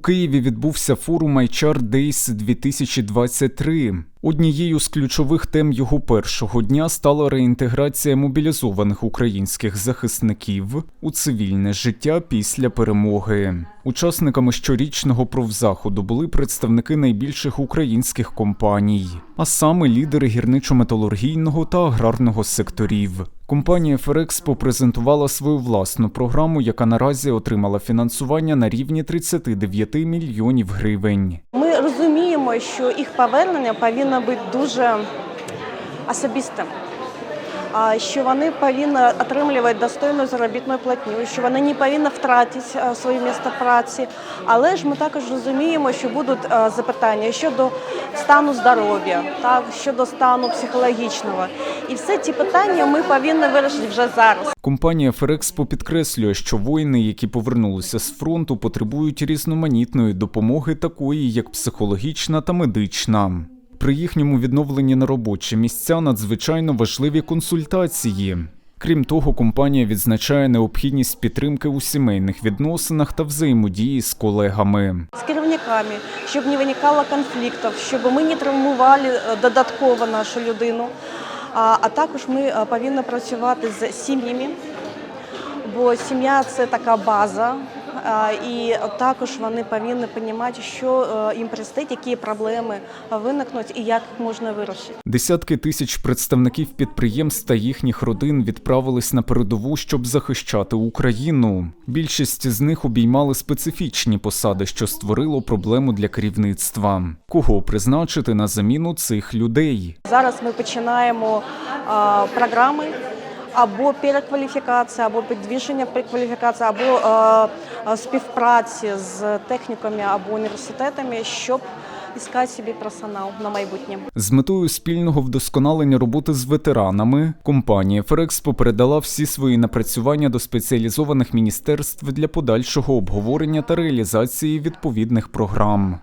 Києві відбувся форум HR Days 2023. Однією з ключових тем його першого дня стала реінтеграція мобілізованих українських захисників у цивільне життя після перемоги. Учасниками щорічного профзаходу були представники найбільших українських компаній, а саме лідери гірничо-металургійного та аграрного секторів. Компанія Ферекспо презентувала свою власну програму, яка наразі отримала фінансування на рівні 39 мільйонів гривень. Ми розуміємо, що їх повернення повинно бути дуже особистим. Що вони повинні отримувати достойну заробітну платню, що вони не повинні втратити а, своє місце праці. Але ж ми також розуміємо, що будуть запитання щодо стану здоров'я, так щодо стану психологічного. І всі ці питання ми повинні вирішити вже зараз. Компанія Ферекспо підкреслює, що воїни, які повернулися з фронту, потребують різноманітної допомоги, такої як психологічна та медична. При їхньому відновленні на робочі місця надзвичайно важливі консультації. Крім того, компанія відзначає необхідність підтримки у сімейних відносинах та взаємодії з колегами. з керівниками, щоб не виникало конфліктів, щоб ми не травмували е, додатково нашу людину. А, також ми е, повинні працювати з сім'ями, бо сім'я це така база. І також вони повинні розуміти, що е, їм предстоїть, які проблеми виникнуть і як їх можна вирішити. Десятки тисяч представників підприємств та їхніх родин відправились на передову, щоб захищати Україну. Більшість з них обіймали специфічні посади, що створило проблему для керівництва. Кого призначити на заміну цих людей? Зараз ми починаємо програми або перекваліфікації, або підвищення перекваліфікації, або а, а, співпраці з техніками або університетами, щоб іскати собі персонал на майбутнє. З метою спільного вдосконалення роботи з ветеранами компанія Ферекспо передала всі свої напрацювання до спеціалізованих міністерств для подальшого обговорення та реалізації відповідних програм.